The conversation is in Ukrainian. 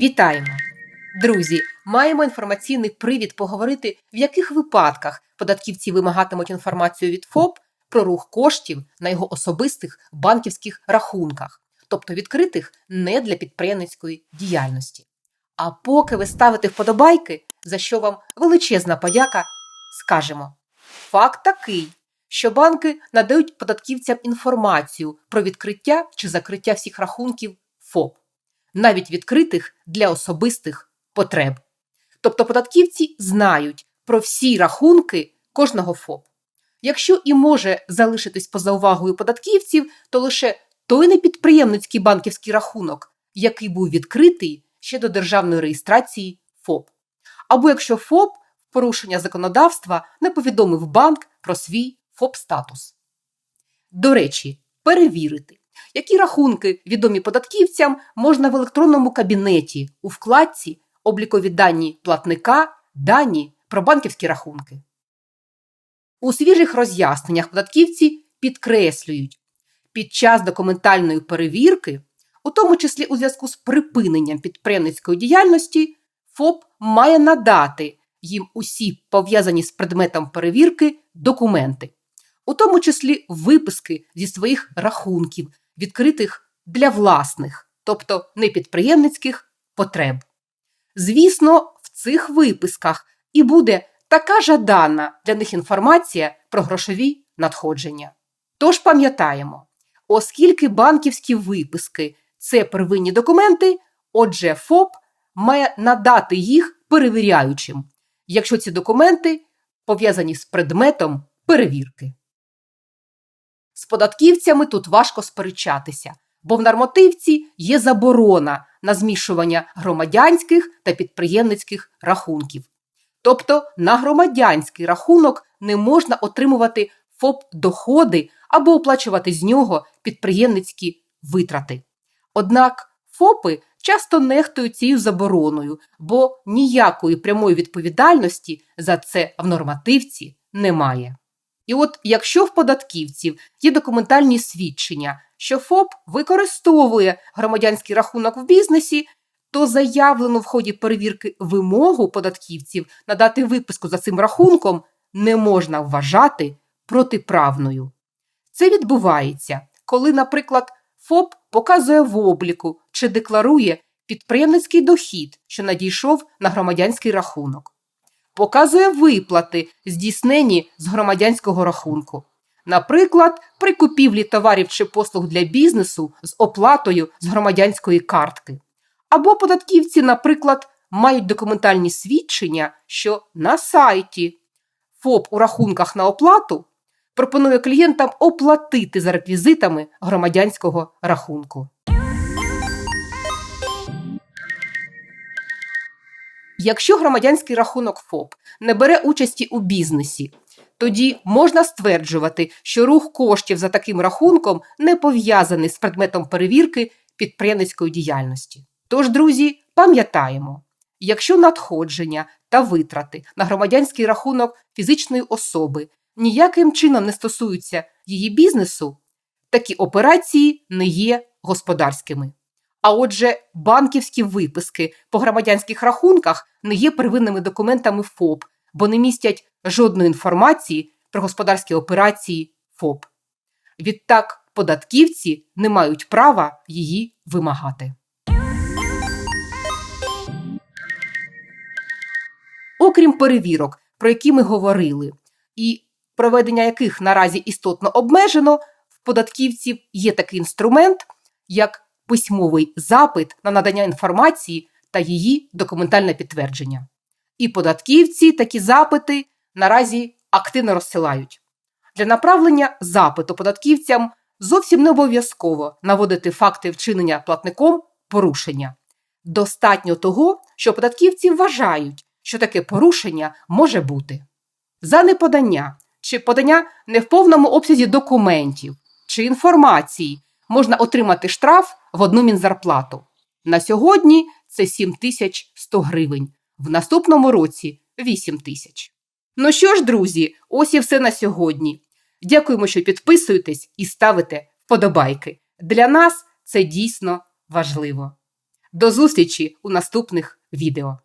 Вітаємо! Друзі, маємо інформаційний привід поговорити, в яких випадках податківці вимагатимуть інформацію від ФОП про рух коштів на його особистих банківських рахунках, тобто відкритих не для підприємницької діяльності. А поки ви ставите вподобайки, за що вам величезна подяка, скажемо: факт такий, що банки надають податківцям інформацію про відкриття чи закриття всіх рахунків ФОП, навіть відкритих для особистих потреб. Тобто податківці знають про всі рахунки кожного ФОП. Якщо і може залишитись поза увагою податківців, то лише той непідприємницький банківський рахунок, який був відкритий ще до державної реєстрації ФОП. Або якщо ФОП в порушення законодавства не повідомив банк про свій ФОП-статус. До речі, перевірити, які рахунки відомі податківцям можна в електронному кабінеті у вкладці облікові дані платника, дані про банківські рахунки. У свіжих роз'ясненнях податківці підкреслюють, під час документальної перевірки, у тому числі у зв'язку з припиненням підприємницької діяльності, ФОП має надати їм усі пов'язані з предметом перевірки документи, у тому числі виписки зі своїх рахунків, відкритих для власних, тобто непідприємницьких потреб. Звісно, в цих виписках і буде така жадана для них інформація про грошові надходження. Тож пам'ятаємо, оскільки банківські виписки це первинні документи, отже, ФОП має надати їх перевіряючим, якщо ці документи пов'язані з предметом перевірки. З податківцями тут важко сперечатися, бо в нормативці є заборона на змішування громадянських та підприємницьких рахунків. Тобто на громадянський рахунок не можна отримувати ФОП доходи або оплачувати з нього підприємницькі витрати. Однак ФОПи часто нехтують цією забороною, бо ніякої прямої відповідальності за це в нормативці немає. І от якщо в податківців є документальні свідчення, що ФОП використовує громадянський рахунок в бізнесі, то заявлену в ході перевірки вимогу податківців надати виписку за цим рахунком не можна вважати протиправною. Це відбувається, коли, наприклад, ФОП показує в обліку чи декларує підприємницький дохід, що надійшов на громадянський рахунок, показує виплати, здійснені з громадянського рахунку. Наприклад, при купівлі товарів чи послуг для бізнесу з оплатою з громадянської картки. Або податківці, наприклад, мають документальні свідчення, що на сайті ФОП у рахунках на оплату пропонує клієнтам оплатити за реквізитами громадянського рахунку. Якщо громадянський рахунок ФОП не бере участі у бізнесі, тоді можна стверджувати, що рух коштів за таким рахунком не пов'язаний з предметом перевірки підприємницької діяльності. Тож, друзі, пам'ятаємо, якщо надходження та витрати на громадянський рахунок фізичної особи ніяким чином не стосуються її бізнесу, такі операції не є господарськими. А отже, банківські виписки по громадянських рахунках не є первинними документами ФОП, бо не містять жодної інформації про господарські операції ФОП. Відтак, податківці не мають права її вимагати. Окрім перевірок, про які ми говорили, і проведення яких наразі істотно обмежено, в податківців є такий інструмент, як письмовий запит на надання інформації та її документальне підтвердження. І податківці такі запити наразі активно розсилають. Для направлення запиту податківцям зовсім не обов'язково наводити факти вчинення платником порушення. Достатньо того, що податківці вважають, що таке порушення може бути. За неподання чи подання не в повному обсязі документів чи інформації можна отримати штраф в одну мінзарплату. На сьогодні це 7100 гривень, в наступному році 8 тисяч. Ну що ж, друзі, ось і все на сьогодні. Дякуємо, що підписуєтесь і ставите вподобайки. Для нас це дійсно важливо. До зустрічі у наступних відео.